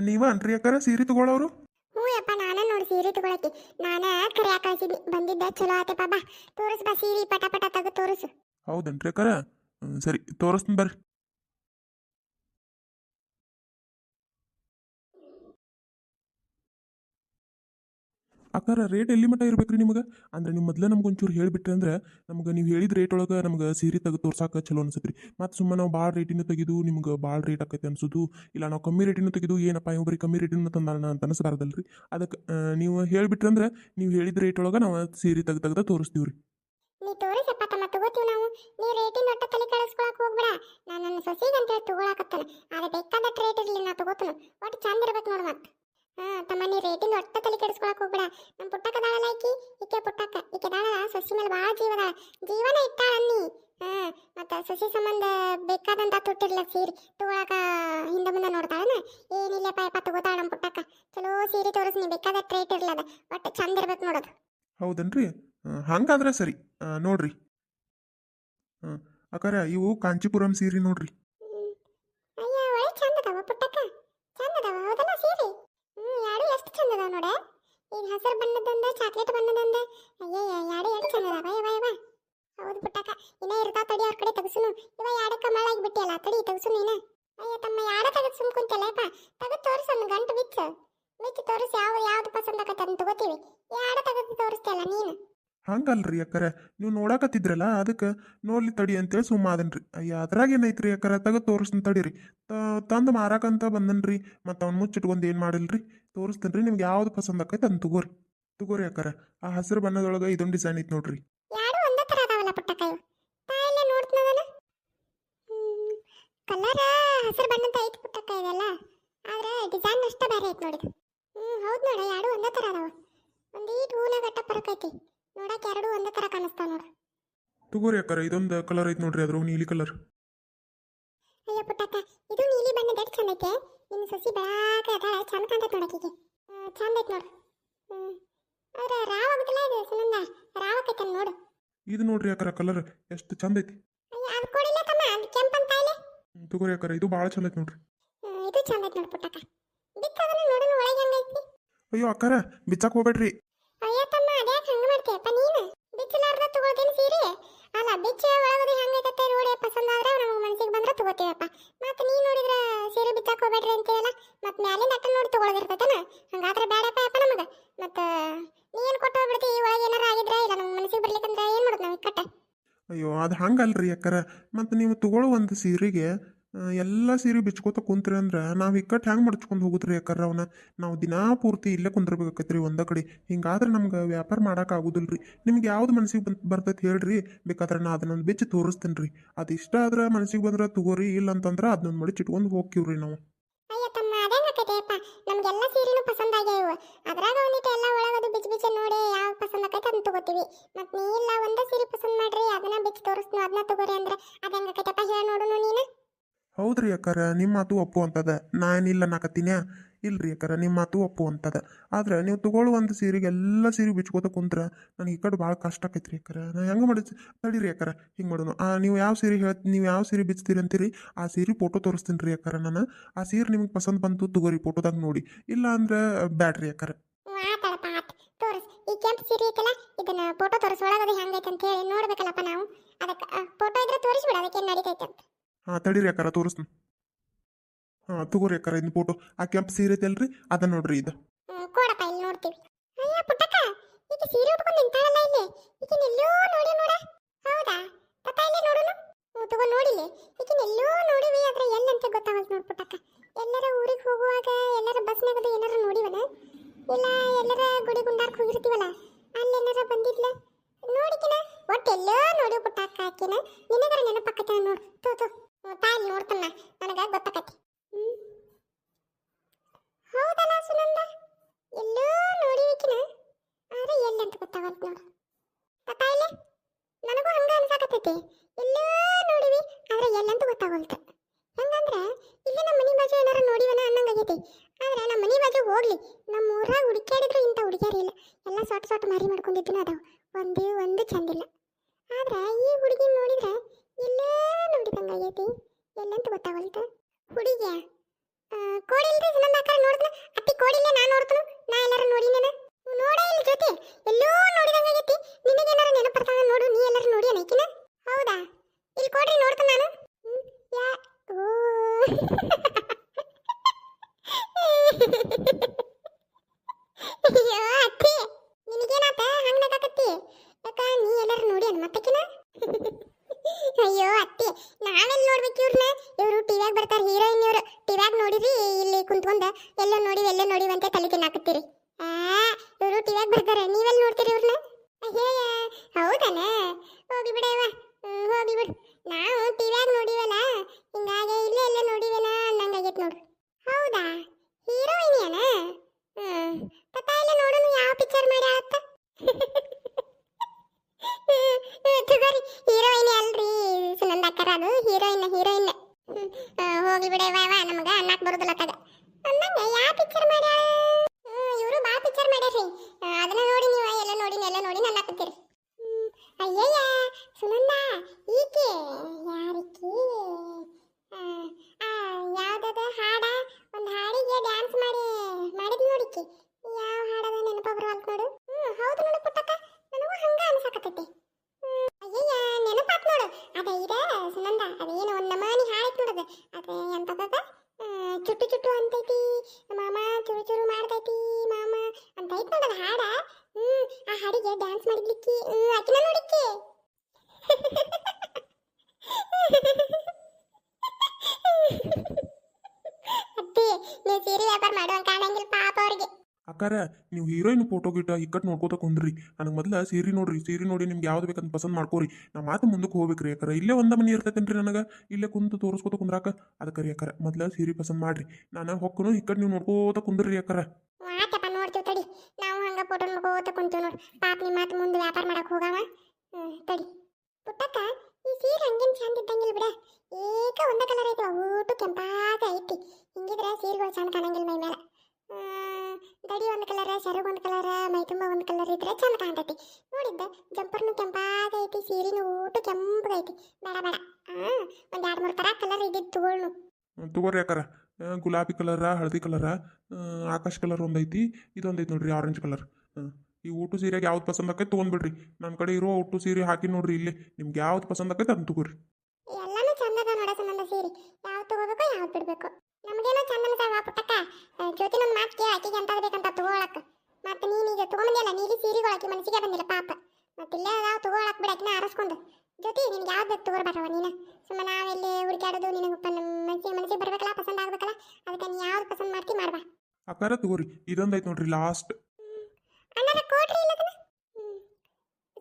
ನೀವ ಅನ್ರಿ ಅಕ್ಕಾರ ಸೀರೆ ತಗೊಳ್ಳೋರು ಹ್ಞೂ ಯಪ್ಪ ನಾನ ನೋಡಿ ಸೀರೆ ತಗೊಳಕ್ಕೆ. ನಾನ ಕರೆ ಕಳ್ಸಿದ್ನಿ ಬಂದಿದ್ದ. ಚಲೋ ಆತೆ ಬಾ ತೋರಿಸ್ ಬಾ ಸೀರೆ ಪಟ ಪಟ ತಗ ತೋರಿಸು. ಹೌದನ್ರಿ ಅಕ್ಕಾರ? ಸರಿ ತೋರಿಸ್ತೀನಿ ಬರ್ರಿ. ಅಕ್ಕಾರ ರೇಟ್ ಎಲ್ಲಿ ಮಟ್ಟ ಇರ್ಬೇಕ್ರಿ ನಿಮಗೆ? ಅಂದ್ರೆ ನೀವು ಮೊದಲೇ ನಮ್ಗೆ ಒಂಚೂರು ಹೇಳಿಬಿಟ್ರೆ ಅಂದ್ರೆ ನಮ್ಗೆ ನೀವು ಹೇಳಿದ ರೇಟ್ ಒಳಗೆ ನಮ್ಗೆ ಸೀರೆ ತೆಗೆದು ತೋರ್ಸಾಕ ಚಲೋ ಅನ್ಸತ್ರಿ. ಮತ್ತು ಸುಮ್ಮನೆ ನಾವು ಭಾಳ ರೇಟಿನ ತೆಗೆದು ನಿಮ್ಗೆ ಭಾಳ ರೇಟ್ ಆಕೈತೆ ಅನ್ಸೋದು. ಇಲ್ಲ ನಾವು ಕಮ್ಮಿ ರೇಟಿನ ತೆಗೆದು ಏನಪ್ಪ ಇವ್ರಿ ಕಮ್ಮಿ ರೇಟಿನ ತಂದಾನ ಅಂತ ರೀ ಅದಕ್ಕೆ ನೀವು ಹೇಳಿಬಿಟ್ರೆ ಅಂದ್ರೆ ನೀವು ಹೇಳಿದ ರೇಟ್ ಒಳಗೆ ನಾವು ಸೀರೆ ತೆಗೆದು ತೆಗ್ದು ತೋರಿಸ್ತೀವಿ ರೀ ನೀ ತೋರಿಸಪ್ಪ ತಮ್ಮ, ತಗೋತೀವಿ ನಾವು. ನೀ ರೇಟಿನ ಒಟ್ಟ ತಲೆ ಕಳಿಸ್ಕೊಳಕ್ ಹೋಗ್ಬೇಡ. ನಾನು ನನ್ನ ಹೇಳಿ ಆದ್ರೆ ಬೇಕಾದಷ್ಟು ರೇಟ್ ಇರಲಿ, ನಾ ತಗೋತೀನಿ. ಒಟ್ಟು ಚಂದ ಇರ್ಬೇಕು ನೋಡು ಮತ್ತೆ. ಹಾ ತಮ್ಮ ನೀ ಒಟ್ಟ ತಲೆ ಕೆಡಿಸ್ಕೊಳಕ್ ಹೋಗ್ಬೇಡ. ನಮ್ಮ ಪುಟ್ಟಕ್ಕ ದಾಳಲ್ಲ ಈಕಿ ಈಕೆ ಪುಟ್ಟಕ್ಕ. ಈಕೆ ದಾಳ ಸಸಿ ಮೇಲೆ ಭಾಳ ಜೀವದ ಜೀವನ ಇಟ್ಟಾಳ ಅನ್ನಿ. ಹಾ ಮತ್ತೆ ಸಸಿ ಸಂಬಂಧ ಬೇಕಾದಂತ ತೊಟ್ಟಿರ್ಲ ಸೀರೆ. ತಗೊಳಕ ಹಿಂದೆ ಮುಂದೆ ನೋಡ್ತಾಳನ? ಏನಿಲ್ಲಪ್ಪ ಯಪ್ಪ ತಗೋತಾಳ ನಮ್ಮ ಪುಟ್ಟಕ್ಕ. ಚಲೋ ಸೀರೆ ತೋರಿಸ್ ನೀ ಬೇಕಾದಷ್ಟು ರೇಟ್ ಇರ್ಲದ. ಒಟ್ಟು ಚಂದ ಇರ್ಬೇಕು ನೋಡೋದು. ಹೌದನ್ರಿ? ಹಂಗಾದ್ರೆ ಸರಿ. ನೋಡ್ರಿ. ಹಾಂ ಅಕ್ಕಾರ ಇವು ಕಾಂಚಿಪುರಂ ಸೀರೆ ನೋಡ್ರಿ. ಅಯ್ಯ ಒಳ್ಳೆ ಚಂದ ಅದಾವ ಪುಟ್ಟಕ್ಕ. ಚಂದ ಅದಾವ. ಹೌದಲ್ಲ ಸೀರೆ? ಈಗ ಹಸಿರು ಬಣ್ಣದಂದ ಚಾಕ್ಲೇಟ್ ಬಣ್ಣದಂದ ಹಂಗಲ್ರಿ ಅಕ್ಕರ. ನೀವು ನೋಡಾಕತ್ತಿದ್ರಲ್ಲ, ಅದಕ್ಕೆ ನೋಡ್ಲಿ ತಡಿ ಅಂತೇಳಿ ಸುಮ್ಮ ಅದನ್ರಿ ಅಯ್ಯ, ಅದ್ರಾಗ ಏನೈತ್ರಿ ಅಕ್ಕರ ತಗ ತೋರಿಸ್ತೀನಿ ತಡೀರಿ. ತಂದು ಮಾರಾಕಂತ ಬಂದನ್ರಿ, ಮತ್ತು ಅವ್ನು ಮುಚ್ಚಿಟ್ಕೊಂಡು ಏನು ಮಾಡಿಲ್ರಿ? ತೋರಿಸ್ತೀನಿ ರೀ ನಿಮ್ಗೆ ಯಾವ್ದು ಪಸಂದ್ ಆಕೈತೆ ಅದನ್ನ ತಗೋರಿ. ತಗೋರಿ ಅಕ್ಕರ. ಆ ಹಸಿರು ಬಣ್ಣದೊಳಗೆ ಇದೊಂದು ಡಿಸೈನ್ ಐತೆ ನೋಡ್ರಿ. ಯಾರು ಕಲರ್ ಹಸಿರು ಬಣ್ಣದ ಐತಿ ಪುಟ್ಟಕ್ಕ ಇದೆಲ್ಲ. ಆದ್ರೆ ಡಿಸೈನ್ ಅಷ್ಟೇ ಬೇರೆ ಐತಿ ನೋಡಿ ಹ್ಞೂ ಹೌದು ನೋಡ ಎರಡು ಒಂದೇ ತರ ಅದಾವ. ಒಂದೀಟ್ ಹೂನ ಗಟ್ಟ ಫರಕ್ ಐತಿ ನೋಡಕ್ಕೆ ಎರಡು ಒಂದೇ ತರ ಕಾಣಿಸ್ತಾವ ನೋಡು. ತಗೋರಿ ಅಕ್ಕರ ಇದೊಂದು ಕಲರ್ ಐತೆ ನೋಡ್ರಿ ಅದ್ರ ನೀಲಿ ಕಲರ್ ಅಯ್ಯೋ ಪುಟ್ಟಕ್ಕ ಇದು ನೀಲಿ ಬಣ್ಣದ ಎಷ್ಟು ಚಂದ ಐತೆ? ನಿನ್ನ ಸಸಿ ಬೆಳಕ ಅದಾಳ ಚಂದ ಕಾಣ್ತೈತೆ ನೋಡಕ್ಕಿಗೆ ಚಂದ ಐತೆ ನೋಡು. ಆದ್ರೆ ರಾವ್ ಆಗುದಿಲ್ಲ ಇದು ಸುನಂದ? ರಾವ್ ಆಕೈತೆ ನೋಡು. ಇದು ನೋಡ್ರಿ ಅಕ್ಕರ ಕಲರ್ ಎಷ್ಟು ಚಂದ ಐತಿ. ಅಯ್ಯ ಅದು ಕೊಡಿಲ್ಲ ತಮ್ಮ ಅದು ಇಲ್ಲಿ ಹ್ಮ್, ತಗೋರಿ ಅಕ್ಕರ ಇದು ಭಾಳ ಚಂದ ಐತಿ ನೋಡ್ರಿ. ಇದು ಚಂದ ಐತೆ ನೋಡು ಪುಟ್ಟಕ್ಕ. ಬಿತ್ತದನ್ನ ನೋಡೋಣ ಒಳಗೆ ಹೆಂಗೈತಿ? ಅಯ್ಯೋ ಅಕ್ಕರ ಬಿಚ್ಚಾಕ್ ಹೋಗ್ಬೇಡ್ರಿ. ಅದ್ಯಾಕೆ ನೀನ? ನೀನು ಬಿಚ್ಚಲಾರ್ದ ತಗೋತೀನಿ ಸೀರೆ? ಅಲ್ಲ, ಬಿಚ್ಚ ಒಳಗಡೆ ಹೆಂಗೈತತ್ತೆ ನೋಡಿ ಪಸಂದ ಆದ್ರೆ ನಮಗೆ ಮನಸ್ಸಿಗೆ ಬಂದ್ರೆ ತಗೋತೀವಪ್ಪ. ಮತ್ತೆ ನೀ ನೋಡಿದ್ರೆ ಸೀರೆ ಬಿಚ್ಚಾಕ ಹೋಗ್ಬೇಡ್ರಿ ಅಂತೀಯಲ್ಲ? ಮತ್ತೆ ಮ್ಯಾಲಿಂದ ಅಟ್ಟ ನೋಡಿ ತಗೊಳದಿರ್ತೈತನ? ಹಂಗಾದ್ರೆ ಬೇಡಪ್ಪ ಅಪ್ಪ ನಮಗೆ. ಮತ್ತೆ ನೀ ಏನು ಕೊಟ್ಟು ಹೋಗ್ಬಿಡ್ತಿ? ಒಳಗೆ ಏನಾರ ಆಗಿದ್ರೆ ಇಲ್ಲ ನಮ್ಮ ಮನಸ್ಸಿಗೆ ಬರ್ಲಿಕ್ಕಂದ್ರೆ ಏನು ಮಾಡೋದು ನಾವು ಕಟ್ಟ ಅಯ್ಯೋ, ಅದು ಹಂಗಲ್ರಿ ಅಕ್ಕರ. ಮತ್ತು ನೀವು ತಗೊಳ್ಳೋ ಒಂದು ಸೀರೆಗೆ. ಎಲ್ಲ ಸೀರೆ ಬಿಚ್ಕೋತ ಕುಂತ್ರಿ ಅಂದ್ರೆ ನಾವು ಇಕ್ಕಟ್ಟು ಹ್ಯಾಂಗೆ ಮಡ್ಚ್ಕೊಂಡು ಹೋಗುದ್ರಿ ಯಾಕಾರ ಅವನ್ನ ನಾವು ದಿನಾ ಪೂರ್ತಿ ಇಲ್ಲೇ ಕುಂದ್ರಬೇಕಾಕತ್ರಿ ಒಂದ ಕಡೆ. ಹಿಂಗಾದ್ರೆ ನಮ್ಗೆ ವ್ಯಾಪಾರ ಮಾಡಕ್ಕೆ ಆಗುದಿಲ್ಲ ರೀ ನಿಮ್ಗೆ ಯಾವ್ದು ಮನಸ್ಸಿಗೆ ಬಂದು ಬರ್ತೈತೆ ಹೇಳ್ರಿ. ಬೇಕಾದ್ರೆ ನಾ ಅದನ್ನೊಂದು ಬಿಚ್ಚಿ ತೋರಿಸ್ತೀನಿ ರೀ ಅದು ಇಷ್ಟ ಆದ್ರೆ ಮನಸ್ಸಿಗೆ ಬಂದ್ರೆ ತಗೋರಿ ಇಲ್ಲ ಅಂತಂದ್ರೆ ಅದನ್ನೊಂದು ಮಡಿ ಚಿಟ್ಕೊಂಡು ಹೋಗ್ತೀವ್ರಿ ನಾವು. ತಮ್ಮ ಸೀರೆನೂ ಪಸಂದ ಅದ್ರಾಗ ಒಂದಿಟ್ಟು ಎಲ್ಲ ಒಳಗದು ಬಿಚ್ಚ ಬಿಚ್ಚ ನೋಡಿ ಯಾವ ಪಸಂದ ಅದನ್ನ ತಗೋತೀವಿ. ಮತ್ತೆ ಸೀರೆ ಮಾಡ್ರಿ, ಅದನ್ನ ಬಿಚ್ಚ ಅದನ್ನ ಅಂದ್ರೆ ಅದೇಂಗಾಕೈತಪ್ಪ ಹೇಳ ನೋಡುನು ನೀನು ಹೌದ್ರಿ ಅಕ್ಕಾರ, ನಿಮ್ಮ ಮಾತು ಒಪ್ಪು ಅಂತದ. ನಾನಿಲ್ಲ ನಾಕತ್ತೀನ್ಯಾ ಇಲ್ರಿ ಅಕ್ಕಾರ, ನಿಮ್ಮ ಮಾತು ಒಪ್ಪು ಅಂತದ. ಆದ್ರೆ ನೀವು ತಗೊಳ್ಳೋ ಒಂದು ಸೀರೆಗೆ ಎಲ್ಲ ಸೀರೆ ಬಿಚ್ಕೋತ ಕುಂತ್ರ ನನಗೆ ಈ ಕಡೆ ಭಾಳ ಕಷ್ಟ ಆಕೈತ್ರಿ ಅಕ್ಕಾರ. ನಾ ಹೆಂಗೆ ಮಾಡಿ, ತಡೀರಿ ಅಕ್ಕಾರ, ಹಿಂಗೆ ಮಾಡೋಣ ಆ, ನೀವು ಯಾವ ಸೀರೆ ಹೇಳ್ತೀ ನೀವು ಯಾವ ಸೀರೆ ಬಿಚ್ತೀರಿ ಅಂತೀರಿ, ಆ ಸೀರೆ ಫೋಟೋ ತೋರಿಸ್ತೀನಿ ರೀ ಅಕ್ಕಾರ ನಾನು. ಆ ಸೀರೆ ನಿಮ್ಗೆ ಪಸಂದ್ ಬಂತು ತಗೋರಿ ಫೋಟೋದಾಗ ನೋಡಿ. ಇಲ್ಲ ಅಂದ್ರೆ ಬ್ಯಾಡ್ರಿ ಅಕ್ಕಾರ. ಈ ಕೆಂಪು ಸೀರೆ ಐತಲ್ಲ, ಇದನ್ನ ಫೋಟೋ ತೋರಿಸ್ ಒಳಗದು ಹೆಂಗೈತೆ ಅಂತ ಹೇಳಿ ತಡೀರಿ ಅಕ್ಕಾರ ತೋರಿಸ್ತೀನಿ. ಹಾಂ, ತಗೋರಿ ಅಕ್ಕಾರ ಇನ್ನು ಫೋಟೋ ಆ ಕೆಂಪ್ ಸೀರೆ ಐತಲ್ರಿ ಅದನ್ನ ನೋಡ್ರಿ ಇದು. ಕೊಡಪ್ಪ, ಇಲ್ಲಿ ಅಯ್ಯ ಸೀರೆ ನಿಂತಾಳಲ್ಲ ಇಲ್ಲಿ. ಎಲ್ಲೋ ನೋಡಿ. ಹೌದಾ? ಇಲ್ಲಿ ಎಲ್ಲೋ ಪುಟ್ಟಕ್ಕ. ಎಲ್ಲರ ಊರಿಗೆ ಹೋಗುವಾಗ ಎಲ್ಲರ ನೋಡಿವನ? ಇಲ್ಲ, ಎಲ್ಲರ ಗುಡಿ ಹೋಗಿರ್ತೀವಲ್ಲ? ಎಲ್ಲೋ ನೋಡಿ ನೋಡು. ತೋ ತೋ. ಹ್ಞೂ ನೋಡ್ತನ್ನ ನನಗ ಗೊತ್ತಾಕತಿ. ಹೌದಲ್ಲ ಸುನಂದ? ಎಲ್ಲೋ ನೋಡಿವಿಕಿನ ಆದ್ರೆ ಎಲ್ಲಿ ಅಂತ ಗೊತ್ತಾಗಲ್ತು ನೋಡು. ಗೊತ್ತಾಯಿಲ್ಲ ನನಗೂ ಹಂಗ ಅನ್ಸಾಕತ್ತೈತಿ. ಎಲ್ಲೋ ನೋಡಿವಿ ಆದ್ರೆ ಎಲ್ಲಂತ ಗೊತ್ತಾಗಲ್ತ. ಹೆಂಗಂದ್ರೆ, ಇಲ್ಲಿ ನಮ್ಮ ಮನೆ ಬಾಜು ಏನಾರ ನೋಡಿವನ ಅನ್ನಂಗಾಗೈತಿ. ಆದ್ರೆ ನಮ್ಮ ಮನೆ ಬಾಜು ಹೋಗ್ಲಿ. ನಮ್ಮ ಊರಾಗ ಹುಡುಕ್ಯಾಡಿದ್ರು ಇಂಥ ಹುಡುಗಿಯರು ಇಲ್ಲ. ಎಲ್ಲ ಸೊಟ್ ಸೊಟ್ ಮಾರಿ ಮಾಡ್ಕೊಂಡಿದ್ದನ ಅದಾವ. ಒಂದು ಒಂದು ಚಂದಿಲ್ಲ. ಆದ್ರೆ ಈ ಹುಡುಗಿ ನೋಡಿದ್ರೆ ಇಲ್ಲೇ ನೋಡಿದಂಗಾಗೈತಿ ಎಲ್ಲಂತ ಗೊತ್ತಾಗಲ್ತ? ಹುಡುಗಿಯ? ಕೋಡಿಲ್ರಿ ಇನ್ನೊಂದು ಆಕಾರ ನೋಡಿದ್ನ ಅತ್ತಿ ಕೋಡಿಲ್ಲ ನಾ ನೋಡ್ತನು, ನಾ ಎಲ್ಲಾರು ನೋಡಿನೇನ? ನೋಡ ಇಲ್ಲ ಜೊತೆ ಎಲ್ಲೋ ನೋಡಿದಂಗಾಗೈತಿ ನಿನಗೇನಾರ ನೆನಪರ್ತಾನ ನೋಡು, ನೀ ಎಲ್ಲರೂ ನೋಡಿ ನೈಕಿನ ಹೌದಾ? ಇಲ್ಲಿ ಕೊಡ್ರಿ, ನೋಡ್ತಾನ ನಾನು. ಯಾ, ಓ. ಕುಂತ್ಕೊಂಡ ಎಲ್ಲೋ ನೋಡಿ, ಎಲ್ಲೋ ನೋಡಿವಿ ಅಂತ ತಲೆ ತಿನ್ನಾಕತ್ತೀರಿ. ಇವರು ಟಿವ್ಯಾಗ ಬರ್ತಾರೆ ನೀವೆಲ್ಲಿ ನೋಡ್ತೀರಿ ಇವ್ರನ್ನ ಅಯ್ಯಯ್ಯ ಹೌದನ? ಹೋಗಿ ಬಿಡವ ಹೋಗಿ ಬಿಡು. ನಾವು ಟಿವ್ಯಾಗ ನೋಡಿವಲ್ಲ, ಹಿಂಗಾಗಿ ಇಲ್ಲೇ ಎಲ್ಲೇ ನೋಡಿವೇನ ಅನ್ನಂಗಾಗೈತೆ ನೋಡು. ಹೌದಾ? ಹೀರೋಯಿನಿಯನ? ಪತ್ತ ಇಲ್ಲ ನೋಡೋಣ ಯಾವ ಪಿಕ್ಚರ್ ಮಾಡ್ಯಾಳತ್ತ ತುಗರಿ. ಹೀರೋಯಿನಿ ಅಲ್ರಿ, ಸುನಂದ ಅಕ್ಕರ ಅದು, ಹೀರೋಯಿನ್ ಹೀರೋಯಿನ್. ಹೋಗಿ ವಾ ನಮಗ ಅನ್ನಕ್ ಬರುದಿಲ್ಲ ತಗ ಅಂದಂಗ ಯಾವ ಪಿಕ್ಚರ್ ಮಾಡ್ಯಾಳ ಇವರು ಬಾ ಪಿಕ್ಚರ್ ಮಾಡ್ಯಾರ್ರಿ ಆ, ಅದನ್ನ ನೋಡಿ ನೀವು ಎಲ್ಲ ನೋಡಿ ಎಲ್ಲ ನೋಡಿ ನನ್ನ ಹಾಕತ್ತೀರಿ ಅಯ್ಯಯ್ಯ ಸುನಂದ ಈಕೆ ಯಾರಿಕಿ ಆ, ಆ, ಯಾವ್ದದ ಹಾಡ ಒಂದು ಹಾಡಿಗೆ ಡ್ಯಾನ್ಸ್ ಮಾಡಿ ಮಾಡಿದ್ ನೋಡಿಕಿ ಯಾವ ಹಾಡದ ನೆನಪ ಬರವಲ್ತ್ ನೋಡು ಹ್ಮ್ ಹೌದು ನೋಡು ಪುಟ್ಟಕ್ಕ ನನಗೂ ಹಂಗ ಅನ್ಸಕತ್ತೈತಿ ಹ್ಮ್, ಅಯ್ಯಯ್ಯ ನೆನಪಾತ್ ನೋಡು ಅದ ಇದ ಸುನಂದ ಅದೇನು ಒಂದ್ ನಮನಿ ಹಾಡೈತ್ ನೋಡದ ಅದ ಎಂತದ ಚುಟ್ಟು ಚುಟ್ಟು ಅಂತೈತಿ ಮಾಮ ಚುರು ಚುರು ಮಾಡ್ತೈತಿ ಮಾಮ ಅಂತ ಐತ್ ನೋಡದ ಹಾಡ ಹ್ಮ್ ಆ ಹಾಡಿಗೆ ಡ್ಯಾನ್ಸ್ ಮಾಡಿದ್ಲಿಕ್ಕಿ ಹ್ಮ್ ಆಕಿನ ನೋಡಿಕ್ಕಿ ಅತ್ತಿ ನೀವು ಸೀರೆ ವ್ಯಾಪಾರ ಮಾಡುವಂಗ ಕಾಣಂಗಿಲ್ಲ ಪಾಪ ಅವ್ರಿಗೆ ಅಕ್ಕಾರ, ನೀವು ಹೀರೋಯಿನ್ ಫೋಟೋ ಗಿಟ್ಟ ಇಕ್ಕಟ್ಟು ನೋಡ್ಕೋತ ಕುಂದ್ರಿ ನನಗೆ ಮೊದಲ ಸೀರೆ ನೋಡ್ರಿ, ಸೀರೆ ನೋಡಿ ನಿಮ್ಗೆ ಯಾವ್ದು ಬೇಕಂತ ಪಸಂದ್ ಮಾಡ್ಕೋರಿ. ನಾ ಮಾತು ಮುಂದಕ್ಕೆ ಹೋಗ್ಬೇಕ್ರಿ ಯಾಕಾರ ಇಲ್ಲೇ ಒಂದ ಮನೆ ಇರ್ತೈತೇನ್ರಿ ನನಗೆ. ಇಲ್ಲೇ ಕುಂತು ತೋರಿಸ್ಕೋತ ಕುಂದ್ರಾಕ. ಅದಕ್ಕೆ ರೀ ಯಾಕಾರ ಮೊದಲ ಸೀರೆ ಪಸಂದ್ ಮಾಡ್ರಿ. ನಾನು ಹೊಕ್ಕನು ಇಕ್ಕಟ್ ನೀವು ನೋಡ್ಕೋತ ಕುಂದ್ರಿ ಯಾಕಾರ ತಡಿ. ನಾವು ಹಂಗ ಫೋಟೋ ಮುಂದೆ ವ್ಯಾಪಾರ ತಡಿ. ಪುಟ್ಟಕ್ಕ, ಈ ಸೀರೆ ಹಂಗೇನ್ ಚಂದ ಇದ್ದಂಗಿಲ್ಲ ಬಿಡ. ಏಕ ಒಂದ ಕಲರ್ ಐತಿ ಊಟು ಕೆಂಪಾಗ ಐತಿ ಹಿಂಗಿದ್ರೆ ಸೀರೆಗಳು ಚಂದ ಕಾಣಂಗಿಲ್ಲ ಮೈ ಮೇಲೆ ಹ್ಮ್, ದಡಿ ಒಂದು ಕಲರ್ ಸೆರಗು ಒಂದು ಕಲರ್ ಮೈ ತುಂಬ ಒಂದು ಕಲರ್ ಇದ್ರೆ ಚಂದ ಕಾಣ್ತೈತಿ. ನೋಡಿದ್ದ ಜಂಪರ್ನು ಕೆಂಪಾಗೈತಿ ಸೀರೆನು ಊಟ ಕೆಂಪಗೈತಿ. ಬೇಡ ಬೇಡ. ಆ ಒಂದ್ ಎರಡ್ ಮೂರ್ ತರ ಕಲರ್ ಇದ್ದಿದ್ ತಗೊಳ್ನು. ತಗೋರಿ ಯಾಕಾರ ಗುಲಾಬಿ ಕಲರ ಹಳದಿ ಕಲರ ಆಕಾಶ ಕಲರ್ ಒಂದೈತಿ ಇದೊಂದೈತಿ ನೋಡ್ರಿ ಆರೆಂಜ್ ಕಲರ್ ಈ ಊಟ ಸೀರೆಗೆ ಯಾವ್ದು ಪಸಂದ್ ಆಕೈತಿ ತಗೊಂಡ್ಬಿಡ್ರಿ. ನನ್ನ ಕಡೆ ಇರೋ ಊಟ ಸೀರೆ ಹಾಕಿ ನೋಡ್ರಿ ಇಲ್ಲಿ. ನಿಮ್ಗೆ ಯಾವ್ದು ಪಸಂದ್ ಆಕೈತಿ ಅದನ್ನ ತಗೋರಿ. ಎಲ್ಲಾನು ಚಂದದ ನೋಡ ಸಂಬಂಧ ಸೀರೆ. ಯಾವ್ದು ತಗೋಬೇಕು ಯಾವ್ದು ಬಿಡ್ಬೇಕು. ನಮಗೇನೋ ಚಂದ ಅನ್ಸಾವ ಪುಟ್ಟಕ್ಕ. ಆ, ಜ್ಯೋತಿ ನನ್ನ ಮಾತು ಕೇಳಿ ಆಕಿಗೆ ಅಂತ ಬೇಕಂತ ತಗೊಳಕ್. ಮತ್ತೆ ನೀನೀಗ ತಗೊಂಬಂದಿಲ್ಲ ನೀಲಿ ಸೀರೆಗಳು ಆಕಿ ಮನಸ್ಸಿಗೆ ಬಂದಿಲ್ಲ ಪಾಪ. ಮತ್ತಿಲ್ಲ ಅದಾವ ತಗೊಳಕ್ ಬಿಡಕ್ಕೆ ಆರಿಸ್ಕೊಂಡು. ಜೊತೆ ನಿನ್ಗೆ ಯಾವ್ದು ಬೇಕು ತಗೋರ್ಬೇಕವ ನೀನು? ಸುಮ್ಮನೆ ನಾವೆಲ್ಲಿ ಹುಡುಕಾಡೋದು ನಿನಗೆ ಮನಸ್ಸಿಗೆ ಮನಸ್ಸಿಗೆ ಬರ್ಬೇಕಲ್ಲ ಪಸಂದ್ ಆಗ್ಬೇಕಲ್ಲ ಅದಕ್ಕೆ ನೀ ಯಾವ್ದು ಪಸಂದ್ ಮಾಡ್ತಿ ಮಾಡ್ಬಾ. ಅಕ್ಕಾರ ತಗೋರಿ ಇದೊಂದೈತೆ ನೋಡ್ರಿ ಲಾಸ್ಟ್ ಅಣ್ಣರ ಕೋಟ್ರಿ ಇಲ್ಲದನ್ನ ಹ್ಮ್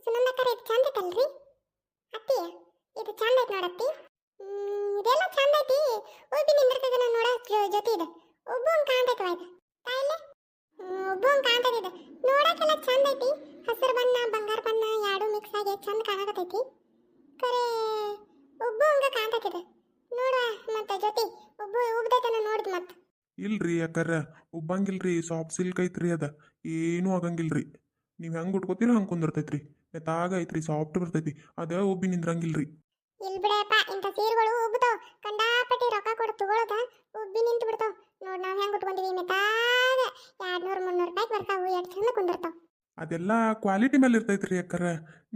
ಸುನಂದಕ್ಕರ ಇದು ಚಂದ ಐತಲ್ರಿ? ಅತ್ತಿ ಇದು ಚಂದ ಐತೆ ನೋಡತ್ತಿ ಇದೆಲ್ಲ ಚಂದ ಐತಿ. ಒಬ್ಬಿ ನಿಂದಿರ್ತದ ನಾನು ನೋಡ ಜೊತೆ ಇದೆ. ಒಬ್ಬ ಕಾಣ್ತೈತವ ಇದು. ತಾಯಿಲೆ ಒಬ್ಬ ಒಂದು ಕಾಣ್ತೈತಿ ಇದು ನೋಡಕ್ಕೆಲ್ಲ ಚಂದ ಐತಿ. ಹಸಿರು ಬಣ್ಣ ಬಂಗಾರ ಬಣ್ಣ ಎರಡು ಮಿಕ್ಸ್ ಆಗಿ ಚಂದ ಕಾಣಕತ್ತೈತಿ. ಕರೆ ಒಬ್ಬ ಹಂಗ ಕಾಣ್ತೈತಿ ಇದು ನೋಡ ಮತ್ತೆ ಜೊತೆ ಒಬ್ಬ ಉಗ್ದೈತನ ನೋಡಿದ್ ಮತ್ತೆ. ಇಲ್ರಿ ಯಾಕರ ಉಬ್ಬಂಗಿಲ್ರಿ ಸಾಫ್ಟ್ ಸಿಲ್ಕ್ ಐತ್ರಿ ಅದ. ಏನೂ ಆಗಂಗಿಲ್ರಿ. ನೀವು ಹೆಂಗೆ ಉಟ್ಕೋತೀರ ಹಂಗೆ ಕುಂದಿರ್ತೈತ್ರಿ. ಮೆತ್ತಾಗ ಐತ್ರಿ ಸಾಫ್ಟ್ ಬರ್ತೈತಿ. ಅದ ಉಬ್ಬಿ ನಿಂದ್ರಂಗಿಲ್ರಿ. ಇಲ್ ಬಿಡಪ್ಪ ಇಂಥ ಸೀರೆಗಳು ಉಬ್ಬತಾವ್ ಕಂಡಾಪಟ್ಟಿ ರೊಕ್ಕ ಕೊಡು ತಗೊಳದ ಉಬ್ಬಿ ನಿಂತು ಬಿಡ್ತಾವ್ ನೋಡ್ ನಾವ್ ಹೆಂಗ್ ಉಟ್ಕೊಂಡಿವಿ ಮೆತ್ತಾಗ ಎರಡ್ ನೂರ್ ಮುನ್ನೂರ್ ರೂಪಾಯಿ ಬರ್ತಾವು ಎಷ್ಟ್ ಚಂದ ಕುಂದಿರ್ತಾವ್. ಅದೆಲ್ಲ ಕ್ವಾಲಿಟಿ ಮೇಲೆ ಇರ್ತೈತ್ರಿ ಅಕ್ಕರ.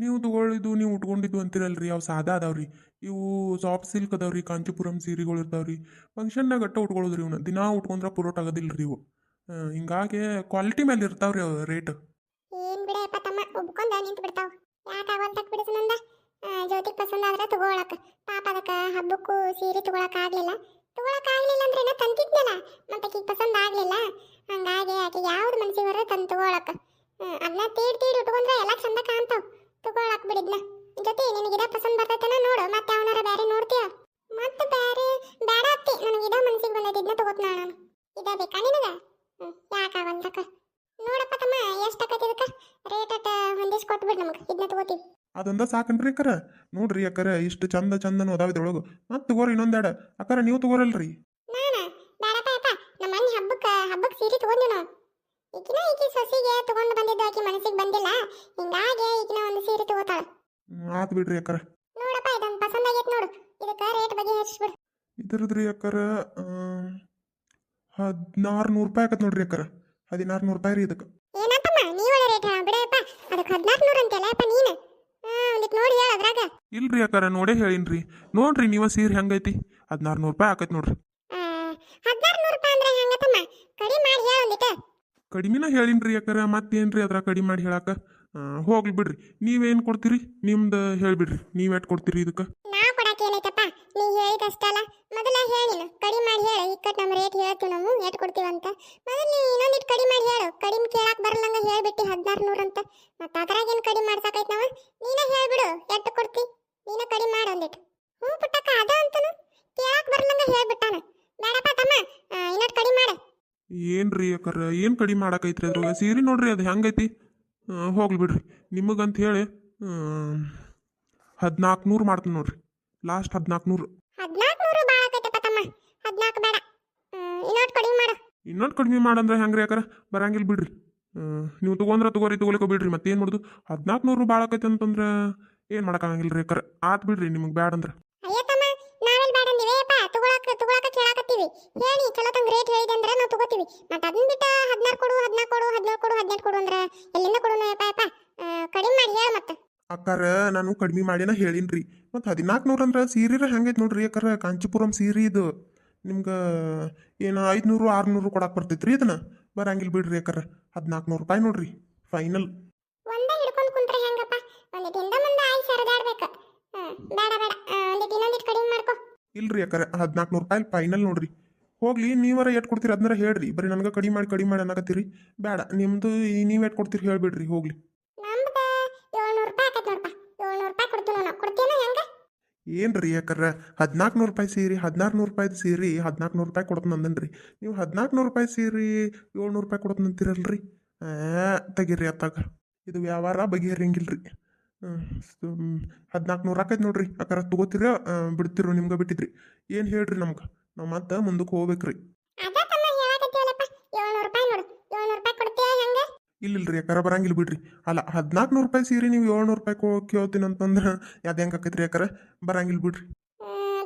ನೀವು ತಗೊಳ್ಳಿದ್ದು ನೀವು ಉಟ್ಕೊಂಡಿದ್ದು ಅಂತಿರಲ್ರಿ ಅವು ಸಾದಾ ಅದಾವ್ರಿ. ಇವು ಸಾಫ್ಟ್ ಸಿಲ್ಕ್ ಅದಾವ್ರಿ ಕಾಂಚೀಪುರಂ ಸೀರೆಗಳು ಇರ್ತಾವ್ರಿ. ಫಂಕ್ಷನ್ನಾಗ ಗಟ್ಟ ಉಟ್ಕೊಳ್ಳೋದ್ರಿ ಇವನ್ನ ದಿನಾ ಉಟ್ಕೊಂಡ್ರೆ ಪುರೋಟ್ ಆಗೋದಿಲ್ರಿ ಇವು. ಹಿಂಗಾಗಿ ಕ್ವಾಲಿಟಿ ಮೇಲೆ ಇರ್ತಾವ್ರಿ ಅವು ರೇಟ್ ಏನ್ ಬಿಡಪ್ಪ ತಮ್ಮ ಒಬ್ಕೊಂಡ ನಿಂತು ಬಿಡ್ತಾವ. ಯಾಕ ಆಗಂತ ಬಿಡಿಸು ನಂದ ಜ್ಯೋತಿ ಪಸಂದ ಆದ್ರೆ ತಗೊಳಕ್. ಪಾಪ ಅದಕ್ಕ ಹಬ್ಬಕ್ಕೂ ಸೀರೆ ತಗೊಳಕ್ ಆಗ್ಲಿಲ್ಲ. ತಗೊಳಕ್ ಆಗ್ಲಿಲ್ಲ ಅಂದ್ರೆ ನಾ ತಂತಿದ್ನಲ್ಲ ಮತ್ತೆ ಆಕಿಗ್ ಪಸಂದ ಆಗ್ಲಿಲ್ಲ. ಹಂಗಾಗಿ ಆಕೆ ಯಾವ್ದು ಮನ್ಸಿಗೆ ಬರೋ ತಂದು ತಗೊಳಕ್. ಅದನ್ನ ತೀಡ್ ತೀಡ್ ಉಟ್ಕೊಂಡ್ರೆ ಎಲ್ಲ ಚಂದ ಕಾಣ್ತಾವ್. ತಗೊಳಕ್ ಬಿಡಿದ್ನ. ಜೊತೆ ನಿನಗಿದ ಪಸಂದ್ ಬರ್ತೈತನ ನೋಡು ಮತ್ತೆ ಅವನಾರ ಬ್ಯಾರೆ ನೋಡ್ತೀಯ? ಮತ್ತೆ ಬ್ಯಾರೆ ಬೇಡ ಅತ್ತಿ, ನನಗೆ ಇದ ಮನ್ಸಿಗೆ ಬಂದೈತಿ ಇದನ್ನ ತಗೋತ್ನ ನಾನು. ಇದ ಬೇಕಾ ನಿನಗ? ಯಾಕ ಯಾಕಾಗಂತಕ್ಕ ನೋಡಪ್ಪ ತಮ್ಮ, ಎಷ್ಟು ಆಕೈತಿ ಇದಕ್ಕ? ರೇಟ್ ಅಟ ಹೊಂದಿಸಿ ಕೊಟ್ಬಿಡ್ ನಮಗೆ ಇದನ್ನ ತಗೋತೀವಿ ಅದೊಂದ ಸಾಕನ್ರಿ ಅಕ್ಕರ. ನೋಡ್ರಿ ಅಕ್ಕರ ಇಷ್ಟು ಚಂದ ಚಂದನು ಅದಾವ ಇದ್ರೊಳಗೆ. ಮತ್ತೆ ತಗೋರಿ ಇನ್ನೊಂದೆಡ ಅಕ್ಕರ ನೀವು ತಗೋರಲ್ರಿ. ಹಬ್ಬಕ್ಕೆ ಸೀರೆ ತಗೊಂಡು ನಾವು ಈಕಿನ ಈಕಿ ಸೊಸಿಗೆ ತಗೊಂಡು ಬಂದಿದ್ದು ಆಕಿ ಮನಸ್ಸಿಗೆ ಬಂದಿಲ್ಲ. ಹಿಂಗಾಗಿ ಈಕಿನ ಒಂದು ಸೀರೆ ತಗೋತಾಳ. ಆತ್ ಬಿಡ್ರಿ ಅಕ್ಕರ. ನೋಡಪ್ಪ ಇದೊಂದು ಪಸಂದ್ ಆಗೈತೆ ನೋಡು. ಇದಕ್ಕೆ ರೇಟ್ ಬಗ್ಗೆ ಹೆಚ್ಚಿಸ್ಬಿಡು ಇದ್ರದ್ರಿ ಅಕ್ಕರ ಹದಿನಾರು ನೂರು ರೂಪಾಯಿ ಆಕತ್ ನೋಡ್ರಿ ಅಕ್ಕರ. ಹದಿನಾರು ನೂರು ರೂಪಾಯಿ ರೀ ಇದಕ್ಕೆ. ಏನಪ್ಪಮ್ಮ ನೀವಳ ರೇಟ್? ಬಿಡಪ್ಪ ಅದಕ್ಕೆ ಹದಿನಾರು ನೂರು ಅಂತೆಲ್ಲ ಅಪ್ಪ ನೀನು. ನೋಡಿ ಹೇಳ ಅದ್ರಾಗ. ಇಲ್ರಿ ಅಕ್ಕಾರ ನೋಡೇ ಹೇಳಿನ್ರಿ. ನೋಡ್ರಿ ನೀವ ಸೀರೆ ಹೆಂಗೈತಿ? ಹದಿನಾರು ನೂರು ರೂಪಾಯಿ ಆಕೈತಿ ನೋಡ್ರಿ. ಹದಿನಾರು ನೂರು ರೂಪಾಯಿ ಅಂದ್ರೆ ಕಡಿಮೆ ಮಾಡಿ ಹೇಳ ಕಡಿಮೆನ ಹೇಳಿನ್ರಿ ಅಕ್ಕಾರ ಮತ್ತೇನ್ರಿ ಅದ್ರ ಕಡಿಮೆ ಮಾಡಿ ಹೇಳಾಕ? ಹೋಗ್ಲಿ ಬಿಡ್ರಿ. ನೀವೇನ್ ಕೊಡ್ತೀರಿ? ನಿಮ್ದು ಹೇಳ್ಬಿಡ್ರಿ. ನೀವ್ ಎಟ್ ಕೊಡ್ತೀರಿ ಇದಕ್ಕೆ? ನೀ ಹೇಳಿದಷ್ಟಲ್ಲ ಮೊದಲ ಹೇಳಿನ ಕಡಿಮೆ ಮಾಡಿ ಹೇಳು. ಇಕ್ಕಟ್ ನಮ್ಮ ರೇಟ್ ಹೇಳ್ತೀವಿ ನಾವು ಏಟ್ ಕೊಡ್ತೀವಂತ ಮೊದಲು ನೀ ಇನ್ನೊಂದಿಟ್ಟು ಕಡಿಮೆ ಮಾಡಿ ಹೇಳು. ಕಡಿಮೆ ಕೇಳಕ್ಕೆ ಬರಲ್ಲಂಗ ಹೇಳ್ಬಿಟ್ಟು ಹದಿನಾರು ನೂರು ಅಂತ. ಮತ್ತೆ ಅದ್ರಾಗೇನು ಕಡಿಮೆ ಮಾಡ್ಸಾಕೈತ್ ನಾವು? ನೀನೇ ಹೇಳ್ಬಿಡು. ಎಷ್ಟು ಕೊಡ್ತಿ? ನೀನೇ ಕಡಿಮೆ ಮಾಡು ಒಂದಿಟ್ಟು ಹ್ಞೂ ಪುಟ್ಟಕ್ಕ, ಅದ ಅಂತನು. ಕೇಳಕ್ಕೆ ಬರಲ್ಲಂಗ ಹೇಳ್ಬಿಟ್ಟಾನ. ಬೇಡಪ್ಪ ತಮ್ಮ. ಇನ್ನೊಟ್ಟು ಕಡಿಮೆ ಮಾಡು. ಏನ್ರಿ ಅಕ್ಕರ? ಏನು ಕಡಿಮೆ ಮಾಡಾಕೈತ್ರಿ ಅದ್ರಾಗ ಸೀರೆ ನೋಡ್ರಿ, ಅದು ಹೆಂಗೈತಿ? ಹೋಗ್ಲಿ ಬಿಡ್ರಿ. ನಿಮಗಂತ ಹೇಳಿ ಹದಿನಾಲ್ಕು ನೂರು ಮಾಡ್ತೀನಿ ನೋಡ್ರಿ. ಲಾಸ್ಟ್ ಹದಿನಾಲ್ಕು ನೂರು ಹದಿನಾಲ್ಕು ನೂರು ಭಾಳ ತಮ್ಮ ಹದಿನಾಲ್ಕು ಬೇಡ. ಇನ್ನೊಟ್ಟು ಕಡಿಮೆ ಮಾಡು. ಇನ್ನೊಂದು ಕಡಿಮೆ ಮಾಡಂದ್ರೆ ಹೆಂಗ್ರಿ ಯಾಕಾರ ಬರಂಗಿಲ್ಲ ಬಿಡ್ರಿ. ನೀವು ತಗೊಂಡ್ರೆ ತಗೋರಿ ತಗೋಲಿಕ್ಕೆ ಬಿಡ್ರಿ ಮತ್ತೇನು ಮಾಡುದು? ಹದಿನಾಲ್ಕು ನೂರು ಭಾಳ ಆಕೈತೆ ಅಂತಂದ್ರೆ ಏನು ಮಾಡೋಕ್ಕಾಗಂಗಿಲ್ಲ ರೀ ಯಾಕಾರ ಆತ್ ಬಿಡ್ರಿ ನಿಮಗೆ ಅಂದ್ರೆ. ಬೇಡ ಕೇಳಾಕತ್ತೀವಿ. ಹೇಳಿ ಚಲೋ ತಂಗ ರೇಟ್ ಹೇಳಿದೆ ಅಂದ್ರೆ ನಾವು ತಗೋತೀವಿ. ಮತ್ತೆ ಅದನ್ನ ಬಿಟ್ಟು ಹದಿನಾರು ಕೊಡು ಹದಿನಾಲ್ಕು ಕೊಡು ಹದಿನೇಳು ಕೊಡು ಹದಿನೆಂಟು ಕೊಡು ಅಂದ್ರೆ ಎಲ್ಲಿಂದ ಯಪ್ಪ ಯಪ್ಪ ಕಡಿಮೆ ಮಾಡಿ ಹೇಳು ಮತ್ತೆ. ಅಕ್ಕಾರ ನಾನು ಕಡಿಮೆ ಮಾಡಿನ ಹೇಳಿನ್ರಿ. ಮತ್ತು ಹದಿನಾಲ್ಕು ನೂರು ಅಂದ್ರೆ ಸೀರೆ ಹೆಂಗೈತೆ ನೋಡ್ರಿ ಯಾಕಾರ ಕಾಂಚಿಪುರಂ ಸೀರೆ ಇದು. ನಿಮ್ಗೆ ಏನು ಐದುನೂರು ಆರುನೂರು ಕೊಡಕ್ಕೆ ಬರ್ತೈತೆ ರೀ ಇದನ್ನ? ಬರಂಗಿಲ್ಲ ಬಿಡ್ರಿ ಯಾಕಾರ ಹದಿನಾಲ್ಕು ನೂರು ರೂಪಾಯಿ ನೋಡ್ರಿ ಫೈನಲ್. ಒಂದ ಹಿಡ್ಕೊಂಡು ಕುಂತ್ರೆ ಹೆಂಗಪ್ಪ? ಒಂದಿಟ್ಟು ಹಿಂದ ಮುಂದೆ ಆಯ್ತು ಸರದಾಡ್ಬೇಕು. ಹ್ಮ್ ಬೇಡ ಬೇಡ ಆ, ಒಂದಿಟ್ಟು ಇನ್ನೊಂದಿಟ್ಟು ಕಡಿಮೆ ಮಾಡ್ಕೊ. ಇಲ್ರಿ ಹದಿನಾಲ್ಕು ನೂರು ರೂಪಾಯಿ ಫೈನಲ್ ನೋಡ್ರಿ. ಹೋಗ್ಲಿ ನೀವರ ಎಟ್ ಕೊಡ್ತೀರಿ ಅದನ್ನ ಹೇಳ್ರಿ. ಬರೀ ನನಗೆ ಕಡಿಮೆ ಮಾಡಿ ಕಡಿಮೆ ಮಾಡಿ ಅನ್ನಕತ್ತೀರಿ. ಬೇಡ ನಿಮ್ಮದು ನೀವು ಎಟ್ ಕೊಡ್ತೀರಿ ಹೇಳ್ಬಿಡ್ರಿ ಹೋಗ್ಲಿ. ಏನ್ರಿ ಯಾಕಂದ್ರೆ ಹದಿನಾಲ್ಕು ನೂರು ರೂಪಾಯಿ ಸೀರೆ ಹದಿನಾರು ನೂರು ರೂಪಾಯ್ದು ಸೀರೆ ಹದಿನಾಲ್ಕು ನೂರು ರೂಪಾಯಿ ಕೊಡ್ತೀನಿ ರೀ ನೀವು ಹದಿನಾಲ್ಕು ನೂರು ರೂಪಾಯಿ ಸೀರೆ, ಏಳ್ನೂರು ರೂಪಾಯಿ ಕೊಡ್ತೀನಿ ಅಂತೀರಲ್ರಿ ಆ, ತೆಗೀರಿ ಅತ್ತಾಗ. ಇದು ವ್ಯವಹಾರ ಬಗೆಹರಿಯಂಗಿಲ್ರಿ. ಹದಿನಾಲ್ಕು ನೂರು ಹಾಕೈತೆ ನೋಡ್ರಿ. ಅಕ್ಕಾರ, ತಗೋತೀರ? ಬಿಡ್ತಿರೋ ನಿಮ್ಗೆ ಬಿಟ್ಟಿದ್ರಿ. ಏನು ಹೇಳ್ರಿ ನಮ್ಗೆ? ನಾವು ಮತ್ತೆ ಮುಂದಕ್ಕೆ ಹೋಗ್ಬೇಕ್ರಿ ಅದ ತಮ್ಮ ಹೇಳಕತ್ತೀವಲ್ಲಪ್ಪ ಏಳ್ನೂರು ರೂಪಾಯಿ ನೋಡು ಏಳ್ನೂರು ರೂಪಾಯಿ ಕೊಡ್ತೀಯ ಹೆಂಗ ಇಲ್ಲಿಲ್ರಿ ಯಾಕಾರ ಬರಂಗಿಲ್ಲ ಬಿಡ್ರಿ. ಅಲ್ಲ ಹದಿನಾಲ್ಕು ನೂರು ರೂಪಾಯಿ ಸೀರೆ ನೀವು ಏಳ್ನೂರು ರೂಪಾಯಿ ಕೋ ಕೇಳ್ತೀನಿ ಅಂತಂದ್ರೆ ಅದು ಹೆಂಗೆ ಆಕೈತ್ರಿ ಯಾಕಾರ? ಬರಂಗಿಲ್ಲ ಬಿಡ್ರಿ.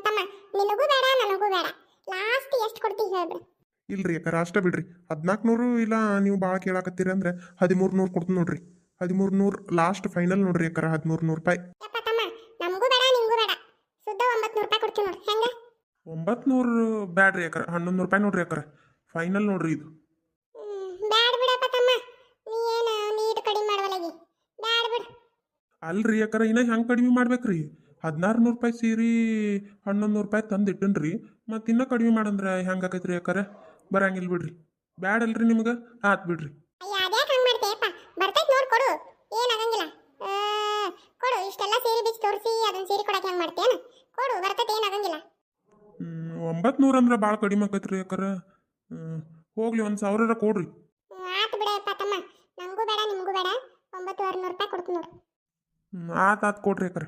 ತಮ್ಮ ನಿನಗೂ ಬೇಡ ನನಗೂ ಬೇಡ. ಲಾಸ್ಟ್ ಎಷ್ಟು ಕೊಡ್ತೀವಿ ಹೇಳ್ಬಿಡು. ಇಲ್ರಿ ಯಾಕಾರ ಅಷ್ಟೇ ಬಿಡ್ರಿ. ಹದಿನಾಲ್ಕು ನೂರು ಇಲ್ಲ ನೀವು ಭಾಳ ಕೇಳಾಕತ್ತೀರಿ ಅಂದ್ರೆ ಹದಿಮೂರು ನೂರು ಕೊಡ್ತೀನಿ ನೋಡ್ರಿ. ಹದಿಮೂರು ನೂರು ಲಾಸ್ಟ್ ಫೈನಲ್ ನೋಡ್ರಿ ಯಾಕಾರ ಹದಿಮೂರು ನೂರು ರೂಪಾಯಿ ಒಂಬತ್ತು ನೂರು ಬ್ಯಾಡ್ರಿ ಯಾಕಾರ ಹನ್ನೊಂದು ರೂಪಾಯಿ ನೋಡ್ರಿ ಯಾಕಾರ. ಫೈನಲ್ ನೋಡ್ರಿ ಇದು ಹ್ಮ್, ಬ್ಯಾಡ ಬಿಡಪ್ಪ ತಮ್ಮ ನೀ ಏನು ನೀಟ್ ಕಡಿಮೆ ಮಾಡುವಲ್ಲಗಿ ಬ್ಯಾಡ ಬಿಡು ಅಲ್ರಿ ಯಾಕಂದ್ರೆ ಇನ್ನ ಹೆಂಗೆ ಕಡಿಮೆ ಮಾಡ್ಬೇಕ್ರಿ? ಹದಿನಾರು ನೂರು ರೂಪಾಯಿ ಸೀರೆ ಹನ್ನೊಂದು ನೂರು ರೂಪಾಯಿ ತಂದು ಇಟ್ಟನ್ರಿ. ಮತ್ತು ಇನ್ನೂ ಕಡಿಮೆ ಮಾಡಂದ್ರೆ ಹೆಂಗೆ ಆಕೈತ್ರಿ ಯಾಕಾರ? ಬರಂಗಿಲ್ಲ ಬಿಡ್ರಿ. ಬ್ಯಾಡಲ್ರಿ ನಿಮ್ಗೆ? ಆತ್ ಬಿಡ್ರಿ. ಕೊಡು. ಇಷ್ಟೆಲ್ಲ ಸೀರೆ ಬಿಚ್ಚಿ ತೋರಿಸಿ ಅದನ್ನ ಸೀರೆ ಕೊಡಕ್ಕೆ ಹೆಂಗೆ ಮಾಡ್ತೀಯನ ಕೊಡು ಬರ್ತೈತೆ ಏನಾಗಂಗಿಲ್ಲ ಒಂಬತ್ತು ನೂರು ಅಂದ್ರೆ ಭಾಳ ಕಡಿಮೆ ಆಕೈತ್ರಿ ಯಾಕಾರ? ಹೋಗ್ಲಿ ಒಂದು ಸಾವಿರ ಕೊಡ್ರಿ ಹ್ಮ್, ಆತು ಬಿಡಪ್ಪ ತಮ್ಮ ನಮಗೂ ಬೇಡ ನಿಮಗೂ ಬೇಡ ಒಂಬತ್ತುವರೆ ನೂರು ರೂಪಾಯಿ ಕೊಡ್ತೀನಿ ನೋಡು ಹ್ಮ್, ಆತ್ ಆತ್ ಕೊಡ್ರಿ ಯಾಕಾರ